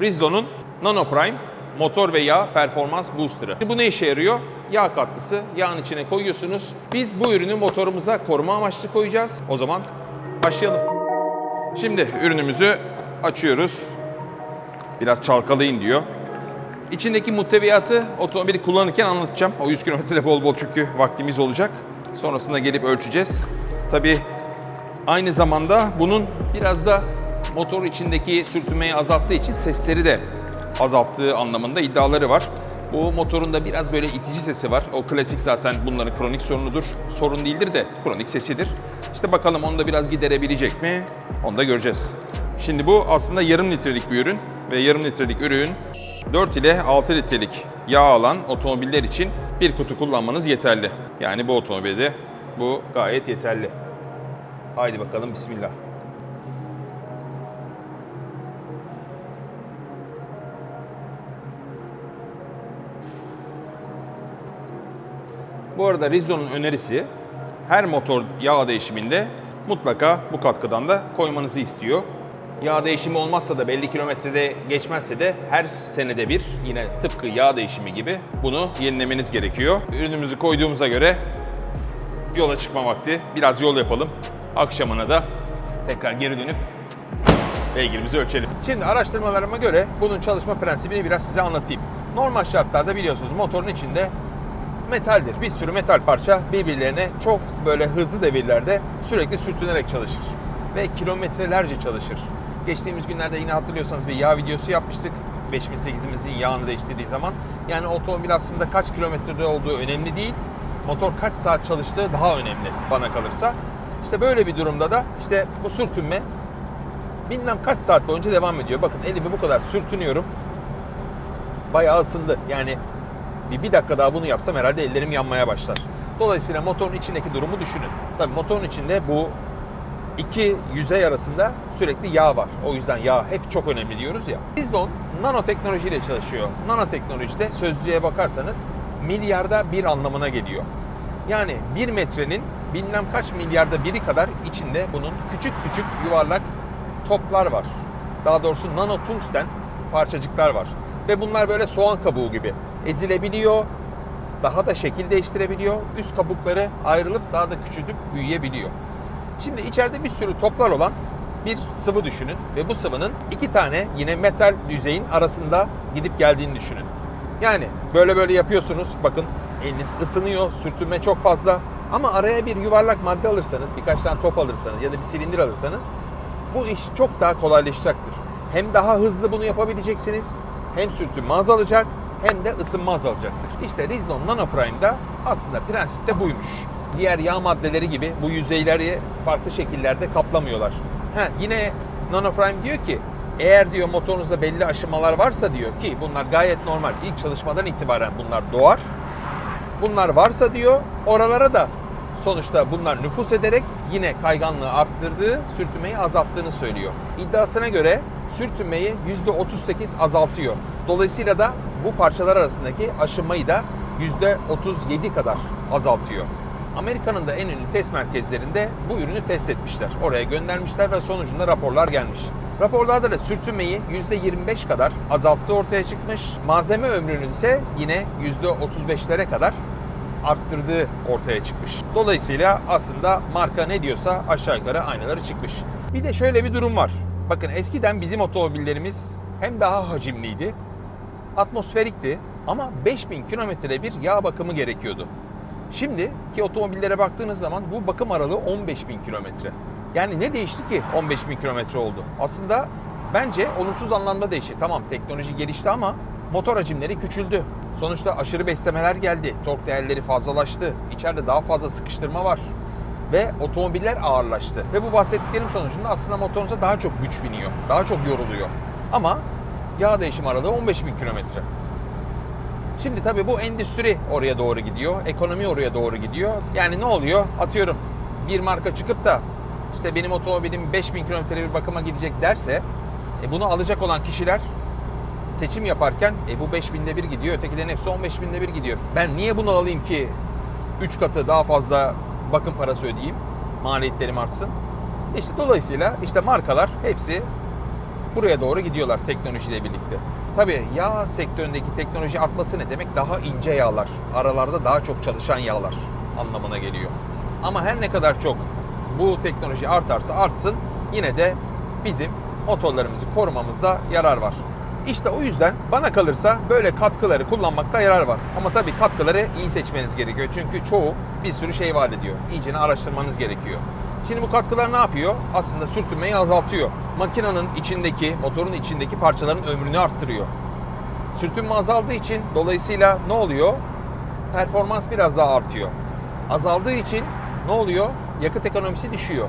Rizzo'nun Nano Prime motor ve yağ performans booster'ı. Bu ne işe yarıyor? Yağ katkısı. Yağın içine koyuyorsunuz. Biz bu ürünü motorumuza koruma amaçlı koyacağız. O zaman başlayalım. Şimdi ürünümüzü açıyoruz. Biraz çalkalayın diyor. İçindeki muhteviyatı otomobili kullanırken anlatacağım. O 100 kilometre bol bol çünkü vaktimiz olacak. Sonrasında gelip ölçeceğiz. Tabii aynı zamanda bunun biraz da motor içindeki sürtünmeyi azalttığı için sesleri de azalttığı anlamında iddiaları var. Bu motorun da biraz böyle itici sesi var. O klasik zaten bunların kronik sorunudur. Sorun değildir de kronik sesidir. İşte bakalım onu da biraz giderebilecek mi? Onu da göreceğiz. Şimdi bu aslında yarım litrelik bir ürün ve yarım litrelik ürün 4 ile 6 litrelik yağ alan otomobiller için bir kutu kullanmanız yeterli. Yani bu otomobilde bu gayet yeterli. Haydi bakalım bismillah. Bu arada Rizzo'nun önerisi her motor yağ değişiminde mutlaka bu katkıdan da koymanızı istiyor. Yağ değişimi olmazsa da belli kilometrede geçmezse de her senede bir yine tıpkı yağ değişimi gibi bunu yenilemeniz gerekiyor. Ürünümüzü koyduğumuza göre yola çıkma vakti. Biraz yol yapalım. Akşamına da tekrar geri dönüp beygirimizi ölçelim. Şimdi araştırmalarıma göre bunun çalışma prensibini biraz size anlatayım. Normal şartlarda biliyorsunuz motorun içinde metaldir. Bir sürü metal parça birbirlerine çok böyle hızlı devirlerde sürekli sürtünerek çalışır. Ve kilometrelerce çalışır. Geçtiğimiz günlerde yine hatırlıyorsanız bir yağ videosu yapmıştık. 5008'imizin yağını değiştirdiği zaman. Yani otomobil aslında kaç kilometrede olduğu önemli değil. Motor kaç saat çalıştığı daha önemli bana kalırsa. İşte böyle bir durumda da işte bu sürtünme bilmem kaç saat boyunca devam ediyor. Bakın elimi bu kadar sürtünüyorum. Bayağı ısındı. Yani bir, bir dakika daha bunu yapsam herhalde ellerim yanmaya başlar. Dolayısıyla motorun içindeki durumu düşünün. Tabii motorun içinde bu iki yüzey arasında sürekli yağ var. O yüzden yağ hep çok önemli diyoruz ya. Bizdon nanoteknolojiyle çalışıyor. Nanoteknolojide sözlüğe bakarsanız milyarda bir anlamına geliyor. Yani bir metrenin bilmem kaç milyarda biri kadar içinde bunun küçük küçük yuvarlak toplar var. Daha doğrusu nano tungsten parçacıklar var. Ve bunlar böyle soğan kabuğu gibi ezilebiliyor, daha da şekil değiştirebiliyor. Üst kabukları ayrılıp daha da küçülüp büyüyebiliyor. Şimdi içeride bir sürü toplar olan bir sıvı düşünün ve bu sıvının iki tane yine metal yüzeyin arasında gidip geldiğini düşünün. Yani böyle böyle yapıyorsunuz. Bakın eliniz ısınıyor, sürtünme çok fazla. Ama araya bir yuvarlak madde alırsanız, birkaç tane top alırsanız ya da bir silindir alırsanız bu iş çok daha kolaylaşacaktır. Hem daha hızlı bunu yapabileceksiniz, hem sürtünme azalacak, hem de ısınma azalacaktır. İşte Rizlon Nano Prime'da aslında prensip de buymuş. Diğer yağ maddeleri gibi bu yüzeyleri farklı şekillerde kaplamıyorlar. Ha, yine Nano Prime diyor ki eğer diyor motorunuzda belli aşamalar varsa diyor ki bunlar gayet normal. İlk çalışmadan itibaren bunlar doğar. Bunlar varsa diyor oralara da sonuçta bunlar nüfus ederek yine kayganlığı arttırdığı, sürtünmeyi azalttığını söylüyor. İddiasına göre sürtünmeyi %38 azaltıyor. Dolayısıyla da bu parçalar arasındaki aşınmayı da %37 kadar azaltıyor. Amerika'nın da en ünlü test merkezlerinde bu ürünü test etmişler. Oraya göndermişler ve sonucunda raporlar gelmiş. Raporlarda da sürtünmeyi %25 kadar azalttığı ortaya çıkmış. Malzeme ömrünün ise yine %35'lere kadar arttırdığı ortaya çıkmış. Dolayısıyla aslında marka ne diyorsa aşağı yukarı aynaları çıkmış. Bir de şöyle bir durum var. Bakın eskiden bizim otomobillerimiz hem daha hacimliydi, atmosferikti ama 5000 kilometre bir yağ bakımı gerekiyordu. Şimdi ki otomobillere baktığınız zaman bu bakım aralığı 15 bin kilometre. Yani ne değişti ki 15 bin kilometre oldu? Aslında bence olumsuz anlamda değişti. Tamam teknoloji gelişti ama motor hacimleri küçüldü. Sonuçta aşırı beslemeler geldi. Tork değerleri fazlalaştı. İçeride daha fazla sıkıştırma var. Ve otomobiller ağırlaştı. Ve bu bahsettiklerim sonucunda aslında motorunuza daha çok güç biniyor. Daha çok yoruluyor. Ama yağ değişim aralığı 15 bin kilometre. Şimdi tabii bu endüstri oraya doğru gidiyor. Ekonomi oraya doğru gidiyor. Yani ne oluyor? Atıyorum bir marka çıkıp da işte benim otomobilim 5000 kilometre bir bakıma gidecek derse e bunu alacak olan kişiler seçim yaparken e bu 5000'de bir gidiyor. Ötekilerin hepsi 15.000'de bir gidiyor. Ben niye bunu alayım ki 3 katı daha fazla bakım parası ödeyeyim? Maliyetlerim artsın. İşte dolayısıyla işte markalar hepsi buraya doğru gidiyorlar teknolojiyle birlikte. Tabii yağ sektöründeki teknoloji artması ne demek? Daha ince yağlar, aralarda daha çok çalışan yağlar anlamına geliyor. Ama her ne kadar çok bu teknoloji artarsa artsın yine de bizim motorlarımızı korumamızda yarar var. İşte o yüzden bana kalırsa böyle katkıları kullanmakta yarar var. Ama tabii katkıları iyi seçmeniz gerekiyor. Çünkü çoğu bir sürü şey vaat ediyor. İyicene araştırmanız gerekiyor. Şimdi bu katkılar ne yapıyor? Aslında sürtünmeyi azaltıyor. Makinenin içindeki, motorun içindeki parçaların ömrünü arttırıyor. Sürtünme azaldığı için dolayısıyla ne oluyor? Performans biraz daha artıyor. Azaldığı için ne oluyor? Yakıt ekonomisi düşüyor.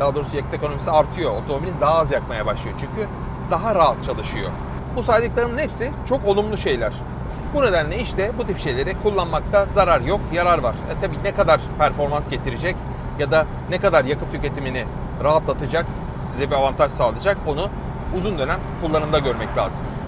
Daha doğrusu yakıt ekonomisi artıyor. Otomobiliniz daha az yakmaya başlıyor. Çünkü daha rahat çalışıyor. Bu saydıklarımın hepsi çok olumlu şeyler. Bu nedenle işte bu tip şeyleri kullanmakta zarar yok, yarar var. E tabii ne kadar performans getirecek ya da ne kadar yakıt tüketimini rahatlatacak, size bir avantaj sağlayacak onu uzun dönem kullanımda görmek lazım.